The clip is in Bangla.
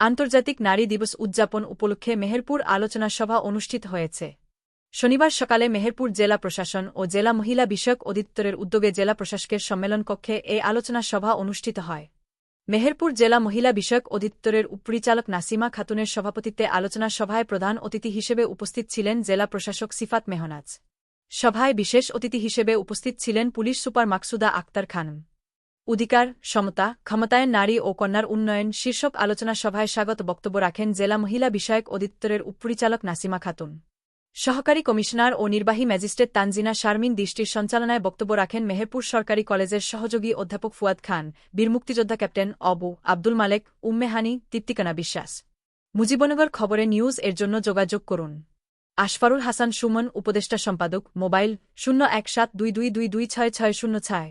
আন্তর্জাতিক নারী দিবস উদযাপন উপলক্ষে মেহেরপুর আলোচনা সভা অনুষ্ঠিত হয়েছে। শনিবার সকালে মেহেরপুর জেলা প্রশাসন ও জেলা মহিলা বিষয়ক অধিদপ্তরের উদ্যোগে জেলা প্রশাসকের সম্মেলন কক্ষে এই আলোচনা সভা অনুষ্ঠিত হয়। মেহেরপুর জেলা মহিলা বিষয়ক অধিদপ্তরের উপরিচালক নাসিমা খাতুনের সভাপতিত্বে আলোচনা সভায় প্রধান অতিথি হিসেবে উপস্থিত ছিলেন জেলা প্রশাসক সিফাত মেহনাজ। সভায় বিশেষ অতিথি হিসেবে উপস্থিত ছিলেন পুলিশ সুপার মাকসুদা আক্তার খানম অধিকার, সমতা, ক্ষমতায়ন, নারী ও কন্যার উন্নয়ন শীর্ষক আলোচনা সভায় স্বাগত বক্তব্য রাখেন জেলা মহিলা বিষয়ক অধিদপ্তরের উপপরিচালক নাসিমা খাতুন। সহকারী কমিশনার ও নির্বাহী ম্যাজিস্ট্রেট তানজিনা শারমিন দৃষ্টির সঞ্চালনায় বক্তব্য রাখেন মেহেরপুর সরকারি কলেজের সহযোগী অধ্যাপক ফুয়াদ খান, বীর মুক্তিযোদ্ধা ক্যাপ্টেন অবু আব্দুল মালেক উম্মেহানি তৃপ্তিকানা বিশ্বাস। মুজিবনগর খবরে নিউজ এর জন্য যোগাযোগ করুন। আশফারুল হাসান সুমন, উপদেষ্টা সম্পাদক, মোবাইল শূন্য এক সাত দুই দুই দুই দুই ছয় ছয় শূন্য ছয়।